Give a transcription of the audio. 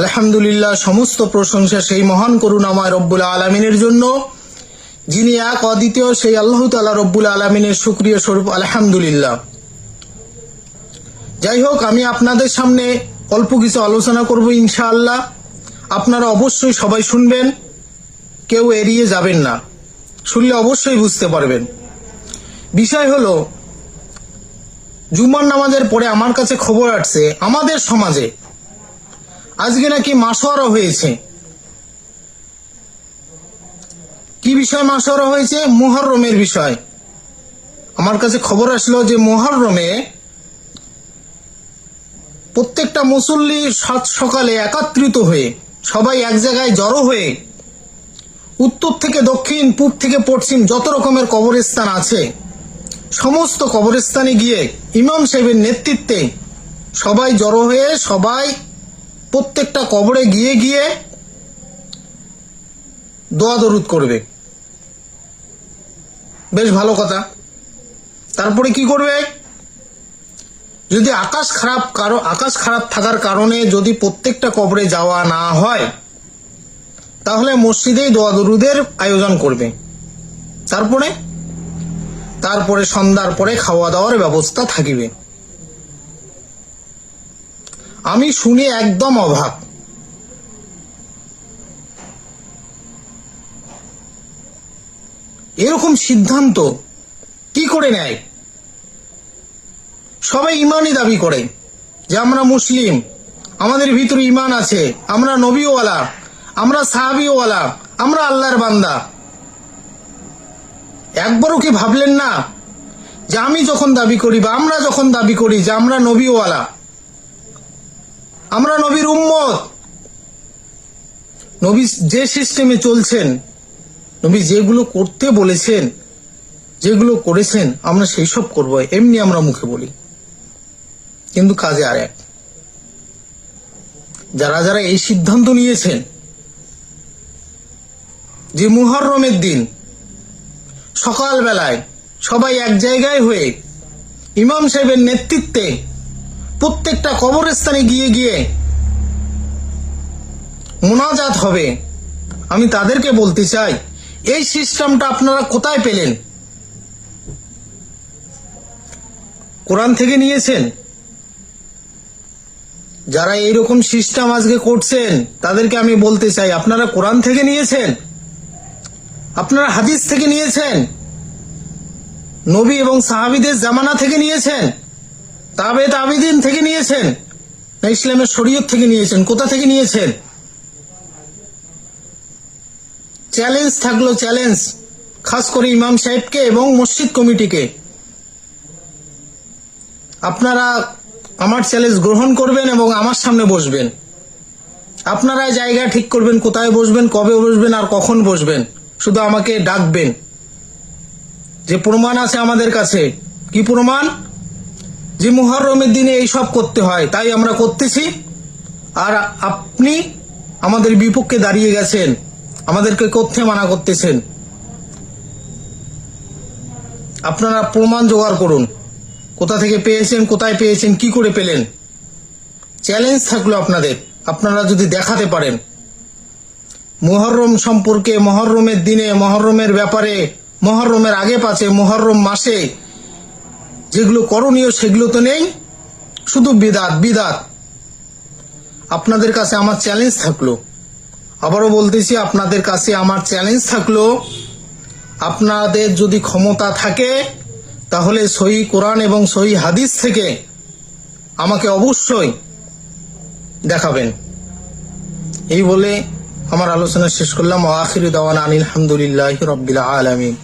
আলহামদুলিল্লাহ, সমস্ত প্রশংসা সেই মহান করুণাময় রব্বুল আলমিনের জন্য, যিনি এক অদ্বিতীয় সেই আল্লাহ তালা রব্বুল আলমিনের সুক্রিয় স্বরূপ, আলহামদুলিল্লাহ। যাই হোক, আমি আপনাদের সামনে অল্প কিছু আলোচনা করব ইনশাআল্লাহ। আপনারা অবশ্যই সবাই শুনবেন, কেউ এড়িয়ে যাবেন না। শুনলে অবশ্যই বুঝতে পারবেন। বিষয় হলো, জুমার নামাজের পরে আমার কাছে খবর আসছে, আমাদের সমাজে আজকে নাকি মাসোয়ারা হয়েছে। কি বিষয় মাসোয়ারা হয়েছে? মুহররমের বিষয়। আমার কাছে খবর আসলো যে মুহররমে প্রত্যেকটা মুসল্লি সাত সকালে একাত্রিত হয়ে, সবাই এক জায়গায় জড়ো হয়ে, উত্তর থেকে দক্ষিণ, পূব থেকে পশ্চিম যত রকমের কবরস্থান আছে, সমস্ত কবরস্থানে গিয়ে ইমাম সাহেবের নেতৃত্বে সবাই জড়ো হয়ে সবাই প্রত্যেকটা কবরে গিয়ে গিয়ে দোয়া দরুদ করবে। বেশ ভালো কথা। তারপরে কি করবে? যদি আকাশ খারাপ কারও আকাশ খারাপ থাকার কারণে যদি প্রত্যেকটা কবরে যাওয়া না হয়, তাহলে মসজিদেই দোয়া দরুদের আয়োজন করবে। তারপরে? তারপরে সন্ধ্যার পরে খাওয়া দাওয়ার ব্যবস্থা থাকিবে। আমি শুনে একদম অভাব এরকম সিদ্ধান্ত কি করে নেয়? সবাই ইমানই দাবি করে যে আমরা মুসলিম, আমাদের ভিতরে ইমান আছে, আমরা নবীওয়ালা, আমরা সাহাবিওয়ালা, আমরা আল্লাহর বান্দা। একবারও কি ভাবলেন না যে আমি যখন দাবি করি বা আমরা যখন দাবি করি যে আমরা নবীওয়ালা আমরা নবীর উম্মত। নবী যে সিস্টেমে চলছেন, নবী যেগুলো করতে বলেছেন, যেগুলো করেছেন, আমরা সেই সব করব, এমনি আমরা মুখে বলি। কিন্তু কাজে আর এক। যারা যারা এই সিদ্ধান্ত নিয়েছেন, যে মুহরমের দিন, সকালবেলায় সবাই এক জায়গায় হয়ে ইমাম সাহেবের নেতৃত্বে প্রত্যেকটা কবরস্থানে গিয়ে গিয়ে মোনাজাত হবে। আমি তাদেরকে বলতে চাই, এই সিস্টেমটা আপনারা কোথায় পেলেন? কোরআন থেকে নিয়েছেন? যারা এইরকম সিস্টেম আজকে করছেন, তাদেরকে আমি বলতে চাই, আপনারা কোরআন থেকে নিয়েছেন? আপনারা হাদিস থেকে নিয়েছেন? নবী এবং সাহাবিদের জামানা থেকে নিয়েছেন? তাবে তাবিদিন থেকে নিয়েছেন? না ইসলামের শরীয়ত থেকে নিয়েছেন? কোথা থেকে নিয়েছেন? চ্যালেঞ্জ থাকল, চ্যালেঞ্জ। খাস করে ইমাম সাহেবকে এবং মসজিদ কমিটিকে। আপনারা আমার চ্যালেঞ্জ গ্রহণ করবেন এবং আমার সামনে বসবেন। আপনারা জায়গা ঠিক করবেন, কোথায় বসবেন, কবে বসবেন আর কখন বসবেন। শুধু আমাকে ডাকবেন। যে প্রমাণ আছে আমাদের কাছে। কি প্রমাণ? যে মুহররমের দিনে এই সব করতে হয়, তাই আমরা করতেছি। আর আপনি আমাদের বিপক্ষে দাঁড়িয়ে গেছেন, আমাদেরকে করতে মানা করতেছেন। আপনারা প্রমাণ জোগাড় করুন। কোথা থেকে পেয়েছেন, কোথায় পেয়েছেন, কি করে পেলেন? চ্যালেঞ্জ থাকল আপনাদের, আপনারা যদি দেখাতে পারেন। মহরম সম্পর্কে মহরমের দিনে মহরমের ব্যাপারে মহরমের আগে পাছে মহরম মাসে যেগুলো করণীয় সেগুলো তো নেই। শুধু বিদাত বিদাত। আপনাদের কাছে আমার চ্যালেঞ্জ থাকল। আবারও বলতেছি, আপনাদের কাছে আমার চ্যালেঞ্জ থাকল। আপনাদের যদি ক্ষমতা থাকে, তাহলে সহি কোরআন এবং সহি হাদিস থেকে আমাকে অবশ্যই দেখাবেন। এই বলে আমার আলোচনা শেষ করলাম। আখির দাওয়ান আনিল আলহামদুলিল্লাহ রবিল আলমিন।